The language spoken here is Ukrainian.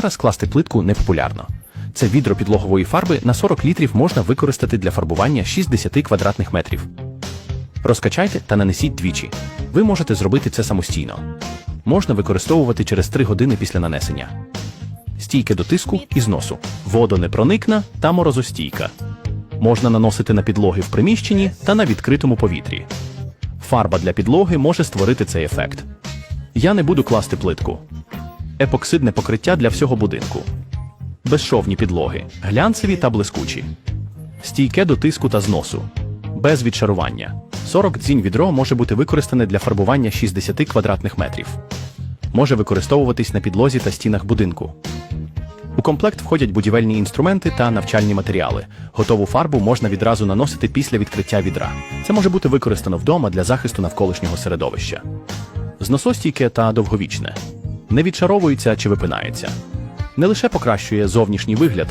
Зараз класти плитку не популярно. Це відро підлогової фарби на 40 літрів можна використати для фарбування 60 квадратних метрів. Розкачайте та нанесіть двічі. Ви можете зробити це самостійно. Можна використовувати через 3 години після нанесення. Стійке до тиску і зносу. Водонепроникна та морозостійка. Можна наносити на підлоги в приміщенні та на відкритому повітрі. Фарба для підлоги може створити цей ефект. Я не буду класти плитку. Епоксидне покриття для всього будинку. Безшовні підлоги, глянцеві та блискучі. Стійке до тиску та зносу. Без відшарування. 40 дзінь відро може бути використане для фарбування 60 квадратних метрів. Може використовуватись на підлозі та стінах будинку. У комплект входять будівельні інструменти та навчальні матеріали. Готову фарбу можна відразу наносити після відкриття відра. Це може бути використано вдома для захисту навколишнього середовища. Зносостійке та довговічне. Не відшаровується чи випинається. Не лише покращує зовнішній вигляд,